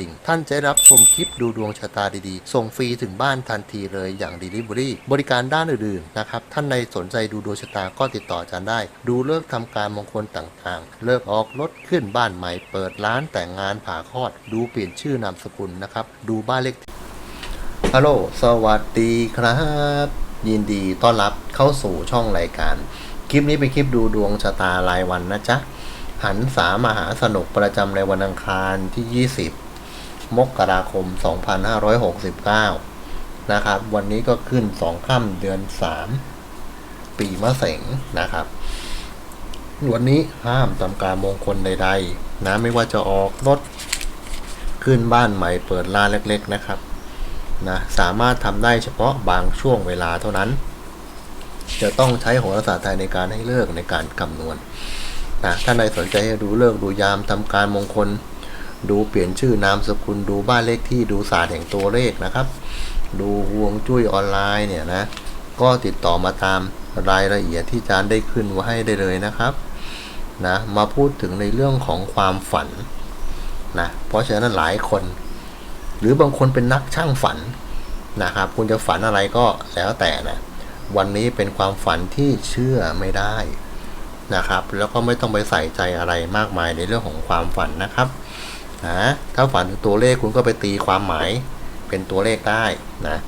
ดิ่ง ท่านจะได้รับชมคลิปดูดวงชะตาดีๆ ส่งฟรีถึงบ้านทันทีเลยอย่าง Delivery บริการด้านอื่นๆนะครับ ท่านในสนใจดูดวงชะตาก็ติดต่ออาจารย์ได้ ดูเลิกษ์ทำการมงคลต่างๆ เลิกออกรถขึ้นบ้านใหม่ เปิดร้านแต่งงานผ่าคลอด ดูเปลี่ยนชื่อนามสกุลนะครับ ดูบ้านเลขฮัลโหลสวัสดีครับ ยินดีต้อนรับเข้าสู่ช่องรายการ คลิปนี้เป็นคลิปดูดวงชะตารายวันนะจ๊ะหันสามหาสนุกประจำในวันอังคารที่ 20 มกราคม 2569 นะครับ วันนี้ก็ขึ้น 2 ค่ำเดือน 3 ปีมะเสงนะครับ วันนี้ห้ามทำการมงคลใดๆ นะไม่ว่าจะออกรถขึ้นบ้านใหม่เปิดร้านเล็กๆนะครับนะสามารถทำได้เฉพาะบางช่วงเวลาเท่านั้น จะต้องใช้โหราศาสตร์ไทยในการให้เลิกในการคำนวณนะถ้าใดสนใจให้ดูเลิกดูยามทำการมงคล ดูเปลี่ยนชื่อนามสกุลดูบ้านเลขที่ดูศาสตร์แห่งตัวเลขนะครับ ดูห่วงจุ้ยออนไลน์เนี่ยนะก็ติดต่อมาตามรายละเอียดที่อาจารย์ได้ขึ้นไว้ให้ได้เลยนะครับนะมาพูดถึงในเรื่องของความฝันนะเพราะฉะนั้นหลายคน หรือบางคนเป็นนักช่างฝันนะครับคุณจะฝันอะไรก็แล้วแต่นะวันนี้เป็นความฝันที่เชื่อไม่ได้นะครับ แล้วก็ไม่ต้องไปใส่ใจอะไรมากมายในเรื่องของความฝันนะครับ นะถ้าฝันถึงตัวเลขคุณก็ไปตีความหมายเป็นตัวเลขได้นะ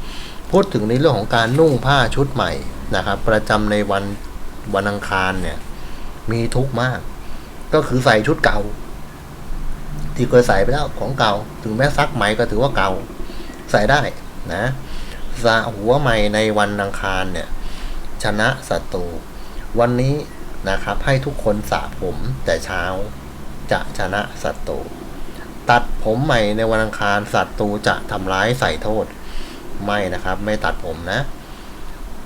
พูดถึงในเรื่องของการนุ่งผ้าชุดใหม่นะครับประจำในวันวันอังคารเนี่ยมีทุกข์มาก ก็คือใส่ชุดเก่า ที่เคยใส่ไปแล้วของเก่า ถึงแม้ซักใหม่ก็ถือว่าเก่า ใส่ได้นะสะหัวใหม่ในวันอังคารเนี่ยชนะศัตรูวันนี้นะครับให้ทุกคนสระผมแต่เช้าจะชนะศัตรู ตัดผมใหม่ในวันอังคารศัตรูจะทำร้ายใส่โทษ ไม่นะครับ ไม่ตัดผมนะ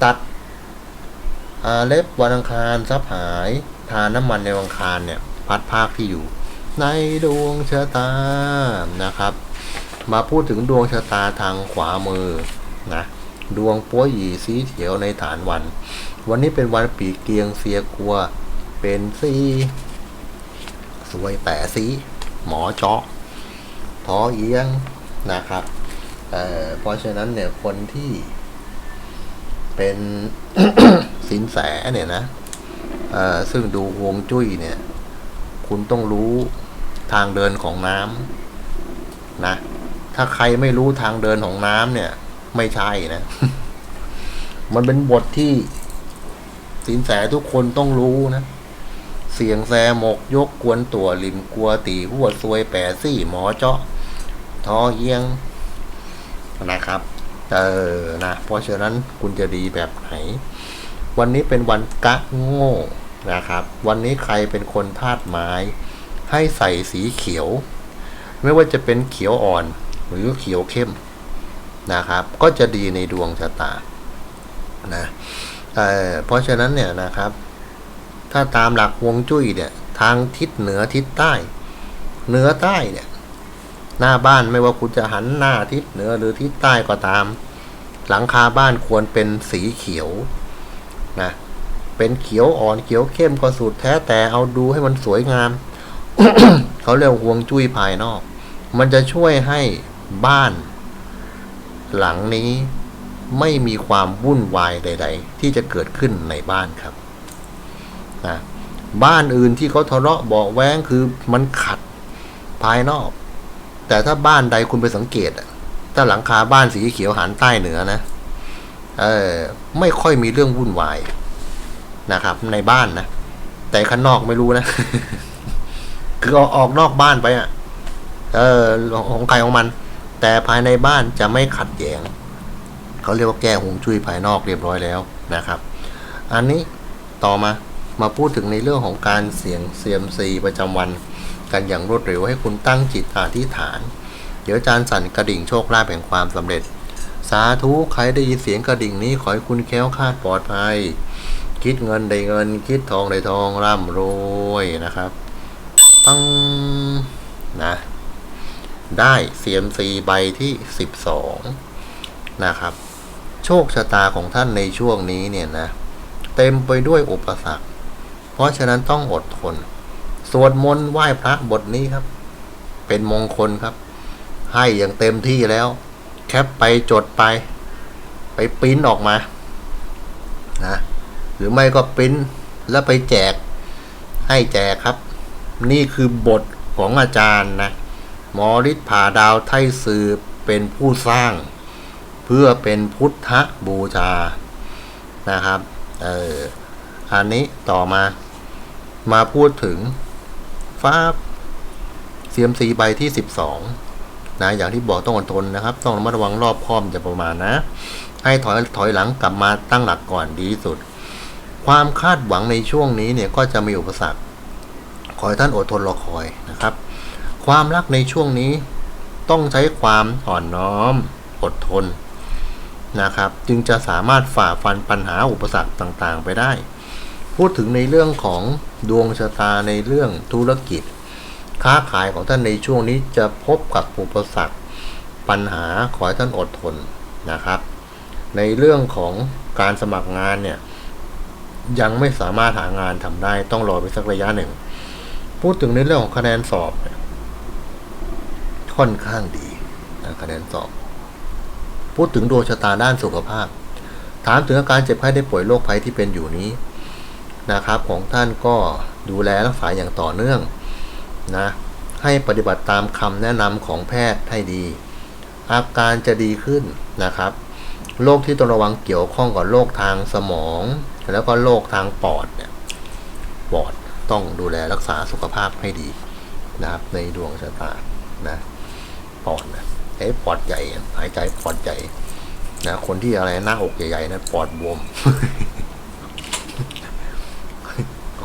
ตัดอาเล็บวันอังคารซับหายทาน้ำมันในวันอังคารเนี่ย พัดภาคที่อยู่ ในดวงชะตานะครับ มาพูดถึงดวงชะตาทางขวามือนะดวงปัวหยีสีเขียวในฐานวัน วันนี้เป็นวันปีเกียงเสียกัว เป็นสีสวยแปะสีหมอเจาะ ทอเอียงนะครับเเพราะฉะนั้นเนี่ยคนที่เป็นสินแสเนี่ยนะซึ่งดูฮวงจุ้ยเนี่ย คุณต้องรู้ทางเดินของน้ำนะ ถ้าใครไม่รู้ทางเดินของน้ำเนี่ย ไม่ใช่นะ มันเป็นบทที่สินแสทุกคนต้องรู้นะ เสียงแซหมกยกกวนตัวริมกลัวตีหัวซวยแปดซี่หมอเจาะ ทอเอียงนะครับเออนะเพราะฉะนั้นคุณจะดีแบบไหน วันนี้เป็นวันกะโง่นะครับ วันนี้ใครเป็นคนธาตุไม้ ให้ใส่สีเขียว ไม่ว่าจะเป็นเขียวอ่อนหรือเขียวเข้มนะครับ ก็จะดีในดวงชะตานะเออเพราะฉะนั้นเนี่ยนะครับ ถ้าตามหลักวงจุ้ยเนี่ย ทางทิศเหนือทิศใต้ เหนือใต้เนี่ย หน้าบ้านไม่ว่าคุณจะหันหน้าทิศเหนือหรือทิศใต้ก็ตาม หลังคาบ้านควรเป็นสีเขียวนะเป็นเขียวอ่อนเขียวเข้มก็สุดแท้แต่เอาดูให้มันสวยงาม เขาเรียกฮวงจุ้ยภายนอก มันจะช่วยให้บ้าน หลังนี้ไม่มีความวุ่นวายใด ๆ ที่จะเกิดขึ้นในบ้านครับนะบ้านอื่นที่เขาทะเลาะเบาแว้งคือมันขัดภายนอก แต่ถ้าบ้านใดคุณไปสังเกตอะถ้าหลังคาบ้านสีเขียวหันใต้เหนือนะ เออไม่ค่อยมีเรื่องวุ่นวายนะครับ ในบ้านนะ แต่ข้างนอกไม่รู้นะ คือเอาออกนอกบ้านไปอะ เออของใครของมัน แต่ภายในบ้านจะไม่ขัดแย้งเขาเรียกว่าแก้หงจุ้ยภายนอกเรียบร้อยแล้วนะครับ อันนี้ต่อมามาพูดถึงในเรื่องของการเสี่ยงเซียมซีประจำวัน กันอย่างรวดเร็วให้คุณตั้งจิตอธิษฐานอดี๋ยวอาจารย์สั่นกระดิ่งโชคลาภแห่งความสำเร็จ สาธุใครได้ยินเสียงกระดิ่งนี้ขอให้คุณแค้วคาดปลอดภัย คิดเงินได้เงิน คิดทองได้ทองร่ำรวยนะครับปังนะได้ CMC ใบที่ 12 นะครับ โชคชะตาของท่านในช่วงนี้เนี่ยนะ เต็มไปด้วยอุปสรรค เพราะฉะนั้นต้องอดทน สวดมนต์ไหว้พระบทนี้ครับ เป็นมงคลครับ ให้อย่างเต็มที่แล้ว แคปไปจดไป ไปปริ้นออกมานะหรือไม่ก็ปริ้นแล้วไปแจกให้แจกครับ นี่คือบทของอาจารย์นะหมอฤทธิ์ผาดาวไทยสืบเป็นผู้สร้าง เพื่อเป็นพุทธบูชานะครับเอออันนี้ต่อมามาพูดถึง ฟ้าเซียมซีใบที่ 12 นะ อย่างที่บอกต้องอดทนนะครับ ต้องระมัดระวังรอบคอบจะประมาณนะ ให้ถอยถอยหลังกลับมาตั้งหลักก่อนดีที่สุด ความคาดหวังในช่วงนี้เนี่ยก็จะมีอุปสรรค ขอให้ท่านอดทนรอคอยนะครับ ความรักในช่วงนี้ต้องใช้ความอ่อนน้อมอดทนนะครับ จึงจะสามารถฝ่าฟันปัญหาอุปสรรคต่างๆ ไปได้ พูดถึงในเรื่องของดวงชะตาในเรื่องธุรกิจ ค้าขายของท่านในช่วงนี้จะพบกับอุปสรรคปัญหาขอให้ท่านอดทนนะครับ ในเรื่องของการสมัครงานเนี่ยยังไม่สามารถหางานทำได้ต้องรอไปสักระยะหนึ่ง พูดถึงในเรื่องของคะแนนสอบเนี่ยค่อนข้างดีนะคะแนนสอบ พูดถึงดวงชะตาด้านสุขภาพ ถามถึงอาการเจ็บไข้ได้ป่วยโรคภัยที่เป็นอยู่นี้ นะครับของท่านก็ดูแลรักษาอย่างต่อเนื่องนะให้ปฏิบัติตามคำแนะนำของแพทย์ให้ดี อาการจะดีขึ้นนะครับโรคที่ต้องระวังเกี่ยวข้องกับโรคทางสมอง แล้วก็โรคทางปอดเนี่ยปอดต้องดูแลรักษาสุขภาพให้ดีนะครับในดวงชะตานะปอดนะไอ้ปอดใหญ่หายใจปอดใหญ่นะคนที่อะไรหน้าอกใหญ่ๆนะปอดบวม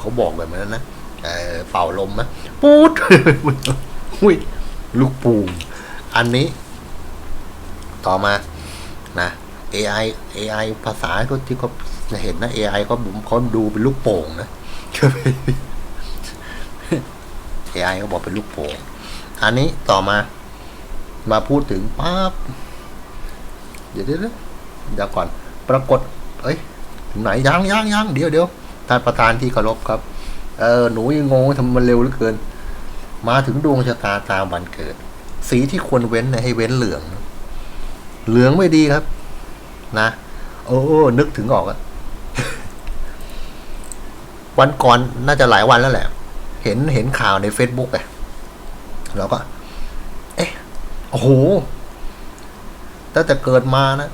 เขาบอกแบบนั้นนะเออเป่าลมนะปูดอุ้ยลูกปูมอันนี้ ต่อมานะ AI AI ภาษาก็ที่เขาเห็นนะ AI ก็บุมเขาดูเป็นลูกโป่งนะ AI ก็บอกเป็นลูกโป่งอันนี้ต่อมา มาพูดถึงปั๊บเดี๋ยวเดี๋ยวเดี๋ยวเดี๋ยวก่อน ปรากฏ เอ้ยถึงไหนยังยังยังเดี๋ยวเดี๋ยว ท่านประธานที่เคารพครับ เออหนูยังงงทำมันเร็วเหลือเกิน มาถึงดวงชะตาตามวันเกิด สีที่ควรเว้นเนี่ยให้เว้นเหลือง เหลืองไม่ดีครับ นะโอ้นึกถึงออกอะวันก่อนน่าจะหลายวันแล้วแหละ เห็นเห็นข่าวใน Facebook ไงแล้วก็ เอ๊ะโอ้โหตั้งแต่เกิดมานะ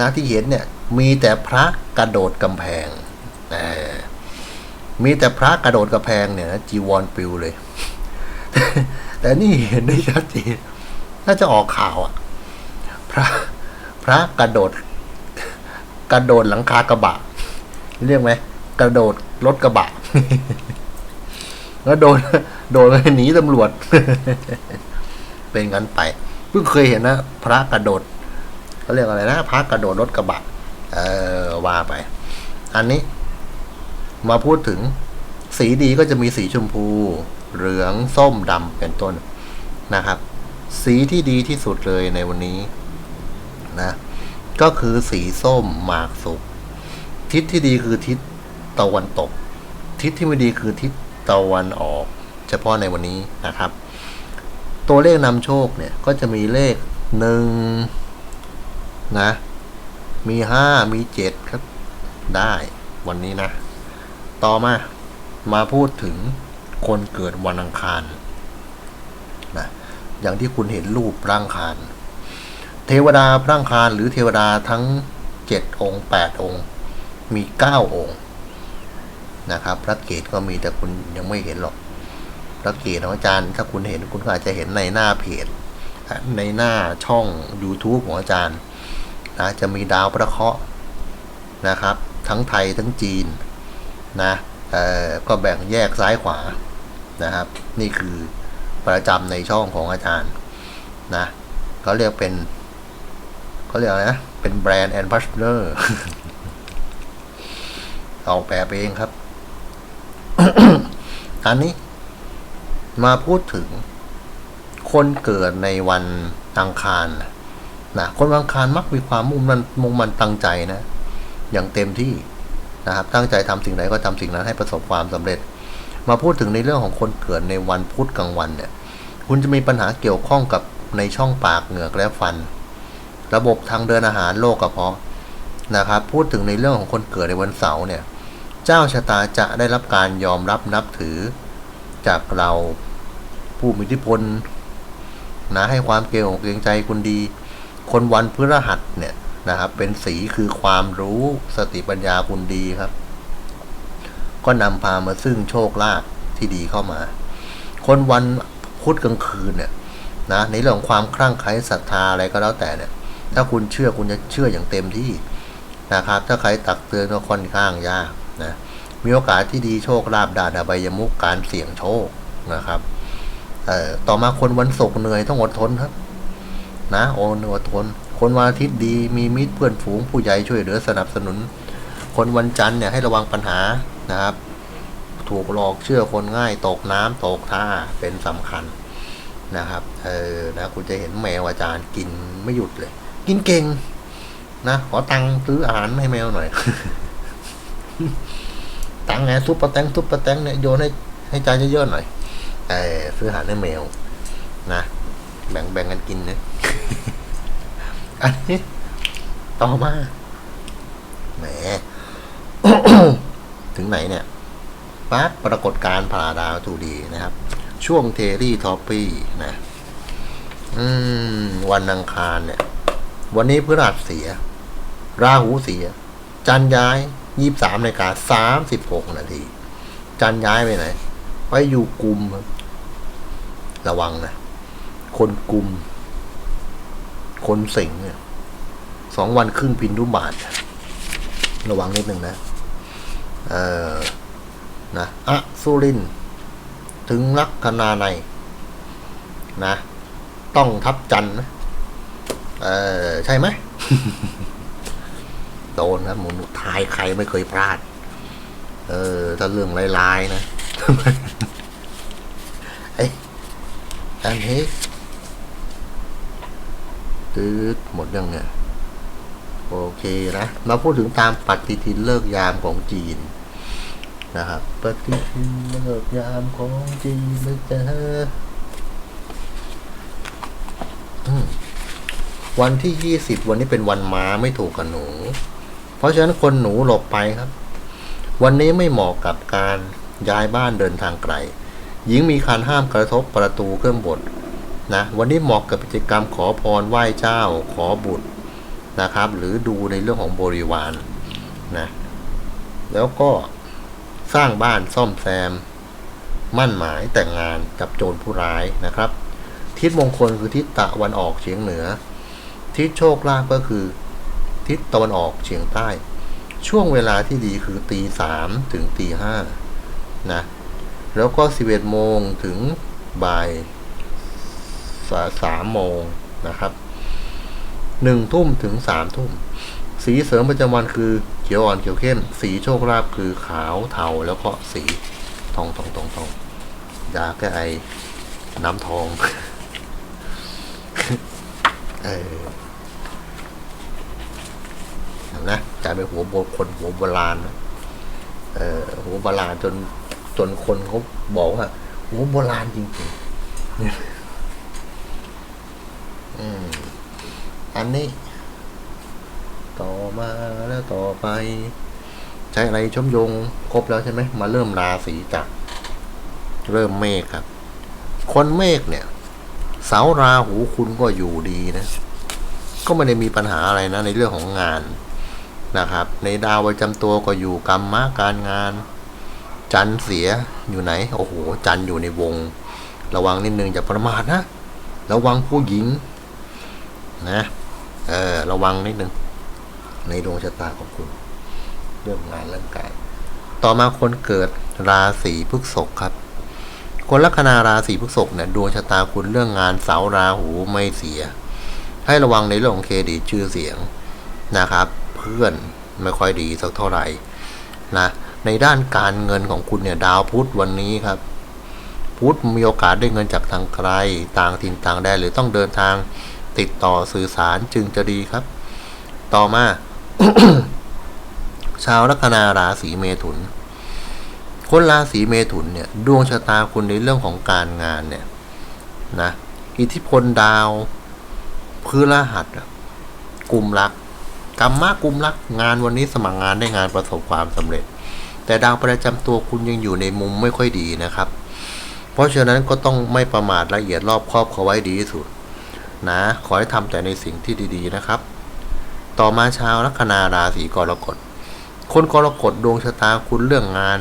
นะที่เห็นเนี่ย มีแต่พระกระโดดกำแพง เออมีแต่พระกระโดดกำแพงเนี่ยจีวรปลิวเลย แต่นี่เห็นได้ชัดเจนน่าจะออกข่าวอะพระพระกระโดด กระโดดหลังคากระบะ เรียกไหมกระโดดรถกระบะแล้วโดนโดนหนีตำรวจ เป็นงั้นไปเพิ่งเคยเห็นนะพระกระโดดเขาเรียกอะไรนะพระกระโดดรถกระบะ เออว่าไป อันนี้ มาพูดถึงสีดีก็จะมีสีชมพู เหลืองส้มดำเป็นต้นนะครับ สีที่ดีที่สุดเลยในวันนี้นะก็คือสีส้มหมากสุกทิศที่ดีคือทิศตะวันตก ทิศที่ไม่ดีคือทิศตะวันออก เฉพาะในวันนี้นะครับ ตัวเลขนำโชคเนี่ยก็จะมีเลขหนึ่งนะ มีห้ามีเจ็ดครับ ได้วันนี้นะ ต่อมามาพูดถึงคนเกิดวันอังคารนะอย่างที่คุณเห็นรูปร่างคาร เทวดาพระอังคารหรือเทวดาทั้งเจ็ดองค์แปดองค์ มีเก้าองค์นะครับพระเกศก็มีแต่คุณยังไม่เห็นหรอกพระเกศของอาจารย์ถ้าคุณเห็นคุณก็อาจจะเห็นในหน้าเพจในหน้าช่อง YouTube ของอาจารย์นะจะมีดาวพระเคราะห์นะครับ ทั้งไทยทั้งจีน นะก็แบ่งแยกซ้ายขวานะครับ นี่คือประจำในช่องของอาจารย์นะเขาเรียกเป็นเขาเรียกนะ เป็นแบรนด์แอนด์พัชเนอร์ออกแบบเองครับ อันนี้มาพูดถึงคนเกิดในวันอังคารนะนะคนวันอังคารมักมีความมุ่งมันมุ่งมันตั้งใจนะ อย่างเต็มที่ นะครับ ตั้งใจทำสิ่งไหนก็ทำสิ่งนั้นให้ประสบความสำเร็จ มาพูดถึงในเรื่องของคนเกิดในวันพุธกลางวันเนี่ย คุณจะมีปัญหาเกี่ยวข้องกับในช่องปากเหงือกและฟัน ระบบทางเดินอาหารโรคกระเพาะนะครับ พูดถึงในเรื่องของคนเกิดในวันเสาร์เนี่ย เจ้าชะตาจะได้รับการยอมรับนับถือ จากเราผู้มีอิทธิพลนะให้ความเกรงอกเกรงใจคุณดี คนวันพฤหัสเนี่ย นะครับ เป็นสีคือความรู้สติปัญญาคุณดีครับ ก็นำพามาซึ่งโชคลาภที่ดีเข้ามา คนวันพุธกลางคืนเนี่ยนะในเรื่องของความคลั่งไคล้ศรัทธาอะไรก็แล้วแต่เนี่ย ถ้าคุณเชื่อคุณจะเชื่ออย่างเต็มที่นะครับ ถ้าใครตักเตือนก็ค่อนข้างยากนะมีโอกาสที่ดีโชคลาภดาดาบายมุกการเสี่ยงโชคนะครับเอ่อต่อมาคนวันศุกร์เหนื่อยต้องอดทนครับ นะโอนอดทน คนวันอาทิตย์ดีมีมิตรเพื่อนฝูงผู้ใหญ่ช่วยเหลือสนับสนุน คนวันจันทร์เนี่ยให้ระวังปัญหานะครับ ถูกหลอกเชื่อคนง่ายตกน้ำตกท่าเป็นสำคัญนะครับเออนะคุณจะเห็นแมวอาจารย์กินไม่หยุดเลย กินเก่งนะขอตังค์ซื้ออาหารให้แมวหน่อย ตังค์ไงซุปเปอร์แตงซุปเปอร์แตงเนี่ยโยนให้ให้จานเยอะๆหน่อยเออซื้ออาหารให้แมวนะแบ่งแบ่งกันกินนะ อันนี้ ต่อมาแหมถึงไหนเนี่ยปั๊บปรากฏการผ่าดาวทูดีนะครับ ช่วงเทรี่ทอปปี้นะอืม วันอังคารเนี่ย วันนี้พฤหัสเสีย ราหูเสีย จันย้ายยี่สามนาฬิกาสามสิบหกนาที จันย้ายไปไหนไปอยู่กลุ่มระวังนะ คนกลุ่ม คนสิงเนี่ยสองวันครึ่งพินทุบาท ระวังนิดหนึ่งนะ เออนะอะสุริน ถึงลัคนาใน นะ ต้องทับจันนะ เออ ใช่ไหมโดนครับหมุนทายใครไม่เคยพลาด เออ ถ้าเรื่องลายๆนะ ไอ้อันนี้ ตืดหมดยังเนี่ย โอเคนะ มาพูดถึงตามปฏิทินเลิกยามของจีนนะครับปฏิทินเลิกยามของจีนนะจ๊ะอืมวันที่ยี่สิบวันนี้เป็นวันม้าไม่ถูกกับหนู เพราะฉะนั้นคนหนูหลบไปครับ วันนี้ไม่เหมาะกับการย้ายบ้านเดินทางไกล หญิงมีการห้ามกระทบประตูเครื่องบด นะวันนี้เหมาะกับกิจกรรมขอพรไหว้เจ้าขอบุตรนะครับ หรือดูในเรื่องของบริวารนะแล้วก็สร้างบ้านซ่อมแซม มั่นหมายแต่งงานกับโจรผู้ร้ายนะครับ ทิศมงคลคือทิศตะวันออกเฉียงเหนือ ทิศโชคลาภก็คือ ทิศตะวันออกเฉียงใต้ ช่วงเวลาที่ดีคือตีสามถึงตีห้านะแล้วก็สิบเอ็ดโมงถึงบ่าย สามโมงนะครับหนึ่งทุ่มถึงสามทุ่ม สีเสริมประจำวันคือเขียวอ่อนเขียวเข้ม สีโชคลาภคือขาวเทาแล้วก็สีทองทองทองทองยาแก้ไอน้ำทองเออนะกลายเป็นหัวโบคนหัวโบราณเออหัวโบราณจนจนคนเขาบอกว่าหัวโบราณจริงๆ อันนี้ ต่อมาแล้วต่อไป ใช้อะไรชมยงครบแล้วใช่ไหมมาเริ่มราศีจาก เริ่มเมฆครับ คนเมฆเนี่ย เสาราหูคุณก็อยู่ดีนะ ก็ไม่ได้มีปัญหาอะไรนะ ในเรื่องของงานนะครับ ในดาวประจำตัวก็อยู่กรรมะการงาน จันเสียอยู่ไหน โอ้โห จันอยู่ในวง ระวังนิดนึงอย่าประมาทนะ ระวังผู้หญิง นะเออระวังนิดนึงในดวงชะตาของคุณ เรื่องงานเรื่องกายต่อมาคนเกิดราศีพฤษภครับ คนลัคนาราศีพฤษภเนี่ยดวงชะตาคุณเรื่องงานเสาราหูไม่เสีย ให้ระวังในเรื่องของเครดิตชื่อเสียงนะครับ เพื่อนไม่ค่อยดีสักเท่าไหร่นะในด้านการเงินของคุณเนี่ยดาวพุธวันนี้ครับ พุธมีโอกาสได้เงินจากทางไกลต่างถิ่นต่างแดนหรือต้องเดินทาง ติดต่อสื่อสารจึงจะดีครับ ต่อมา ชาวลัคนาราศีเมถุน คนราศีเมถุนเนี่ย ดวงชะตาคุณในเรื่องของการงานเนี่ยนะอิทธิพลดาวพฤหัสกลุ่มรักกรรมะกลุ่มรักงานวันนี้สมัครงานได้งานประสบความสำเร็จ แต่ดาวประจำตัวคุณยังอยู่ในมุมไม่ค่อยดีนะครับ เพราะฉะนั้นก็ต้องไม่ประมาทละเอียดรอบครอบเขาไว้ดีที่สุด นะ ขอให้ทำแต่ในสิ่งที่ดีๆนะครับ ต่อมาชาวลัคนาราศีกรกฎ คนกรกฎดวงชะตาคุณเรื่องงาน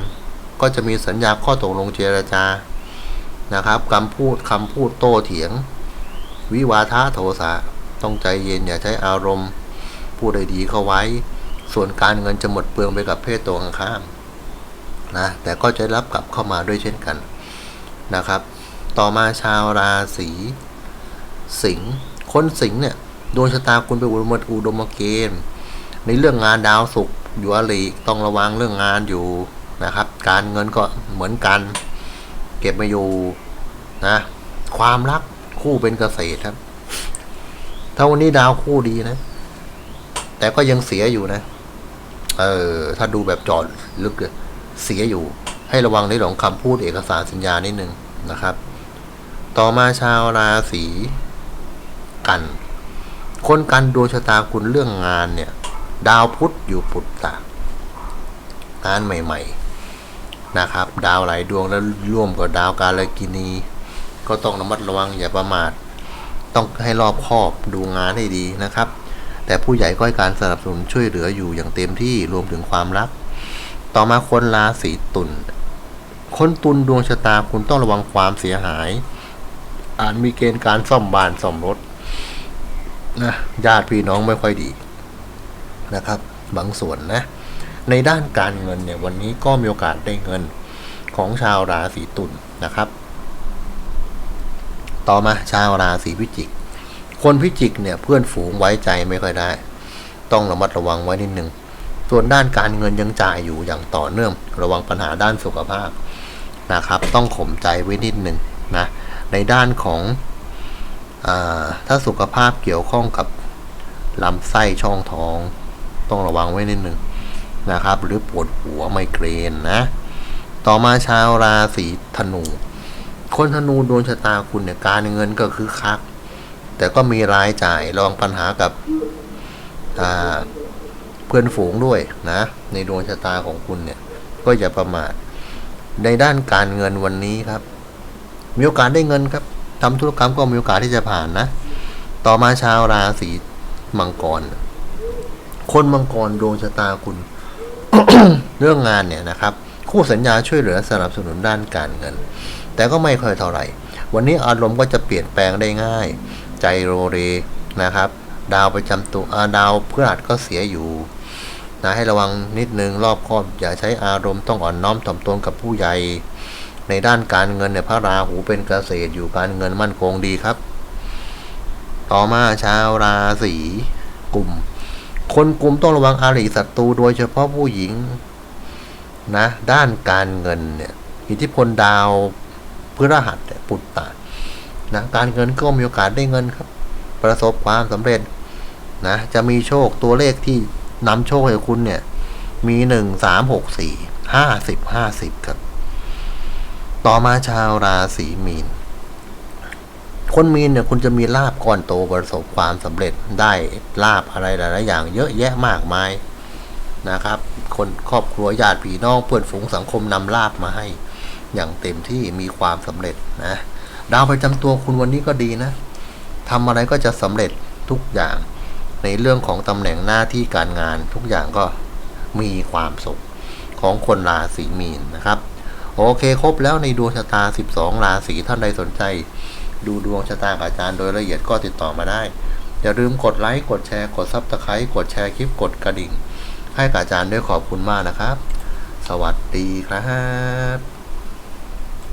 ก็จะมีสัญญาข้อตกลงเจรจา นะครับคำพูดคำพูดโต้เถียง วิวาทะโทสะต้องใจเย็นอย่าใช้อารมณ์ พูดใดดีเข้าไว้ ส่วนการเงินจะหมดเปลืองไปกับเพศตัวข้างๆนะแต่ก็จะรับกลับเข้ามาด้วยเช่นกันนะครับ ต่อมาชาวราศี สิงห์คนสิงห์เนี่ยดวงชะตาคุณไปนอุดมอุดมเกณฑ์ในเรื่องงานดาวศุกร์อยู่อริต้องระวังเรื่องงานอยู่นะครับ การเงินก็เหมือนกัน เก็บมาอยู่นะ ความรักคู่เป็นเกษตรครับ ถ้าวันนี้ดาวคู่ดีนะ แต่ก็ยังเสียอยู่นะ เออ ถ้าดูแบบจอดลึกเลยเสียอยู่ ให้ระวังในเรื่องของคำพูดเอกสารสัญญานิดนึงนะครับ ต่อมาชาวราศี กัน คนกันดวงชะตาคุณเรื่องงานเนี่ย ดาวพุธอยู่ปุตตะงานใหม่ ๆนะครับ ดาวหลายดวงแล้วร่วมกับดาวกาลกินี ก็ต้องระมัดระวังอย่าประมาท ต้องให้รอบคอบดูงานให้ดีนะครับ แต่ผู้ใหญ่ก็ให้การสนับสนุนช่วยเหลืออยู่อย่างเต็มที่รวมถึงความรัก ต่อมาคนราศีตุลคนตุลดวงชะตาคุณต้องระวังความเสียหายอาจมีเกณฑ์การซ่อมบ้านซ่อมรถ นะญาติพี่น้องไม่ค่อยดีนะครับ บางส่วนนะ ในด้านการเงินเนี่ยวันนี้ก็มีโอกาสได้เงินของชาวราศีตุลนะครับ ต่อมาชาวราศีพิจิก คนพิจิกเนี่ยเพื่อนฝูงไว้ใจไม่ค่อยได้ ต้องระมัดระวังไว้นิดหนึ่งส่วนด้านการเงินยังจ่ายอยู่อย่างต่อเนื่อง ระวังปัญหาด้านสุขภาพนะครับ ต้องข่มใจไว้นิดหนึ่งนะในด้านของ ถ้าสุขภาพเกี่ยวข้องกับลำไส้ช่องท้อง ต้องระวังไว้นิดหนึ่งนะครับ หรือปวดหัวไมเกรนนะ ต่อมาชาวราศีธนู คนธนูดวงชะตาคุณเนี่ยการเงินก็คือคัก แต่ก็มีรายจ่ายระวังปัญหากับเพื่อนฝูงด้วยนะ ในดวงชะตาของคุณเนี่ย ก็อย่าประมาทในด้านการเงินวันนี้ครับ มีโอกาสได้เงินครับ ทำธุรกรรมก็มีโอกาสที่จะผ่านนะ ต่อมาชาวราศีมังกร คนมังกรดวงชะตาคุณ เรื่องงานเนี่ยนะครับ คู่สัญญาช่วยเหลือสนับสนุนด้านการเงิน แต่ก็ไม่ค่อยเท่าไหร่ วันนี้อารมณ์ก็จะเปลี่ยนแปลงได้ง่าย ใจโรเรนะครับ ดาวประจำตัวอาดาวพฤหัสก็เสียอยู่นะให้ระวังนิดนึงรอบคอบอย่าใช้อารมณ์ต้องอ่อนน้อมถ่อมตนกับผู้ใหญ่ ในด้านการเงินเนี่ยพระราหูเป็นเกษตรอยู่การเงินมั่นคงดีครับ ต่อมาชาวราศีกลุ่ม คนกลุ่มต้องระวังอาริศัตรูโดยเฉพาะผู้หญิงนะด้านการเงินเนี่ยอิทธิพลดาวพฤหัสปุตตะนะการเงินก็มีโอกาสได้เงินครับ ประสบความสำเร็จนะจะมีโชคตัวเลขที่นำโชคให้คุณเนี่ย มีหนึ่งสามหกสี่ห้าสิบห้าสิบครับ ต่อมาชาวราศีมีน คนมีนเนี่ยคุณจะมีลาบก้อนโตประสบความสำเร็จได้ลาบอะไรหลายๆอย่าง เยอะแยะมากมายนะครับ คนครอบครัวญาติพี่น้องเพื่อนฝูงสังคมนำลาบมาให้ อย่างเต็มที่มีความสำเร็จนะดาวประจำตัวคุณวันนี้ก็ดีนะทำอะไรก็จะสำเร็จทุกอย่าง ในเรื่องของตำแหน่งหน้าที่การงานทุกอย่างก็มีความสุขของคนราศีมีนนะครับ โอเคครบแล้วในดวงชะตา 12 ราศีท่านใดสนใจ ดูดวงชะตากับอาจารย์โดยละเอียดก็ติดต่อมาได้ อย่าลืมกดไลค์กดแชร์กดซับสไครต์กดแชร์คลิปกดกระดิ่ง ให้กับอาจารย์ด้วยขอบคุณมากนะครับ สวัสดีครับ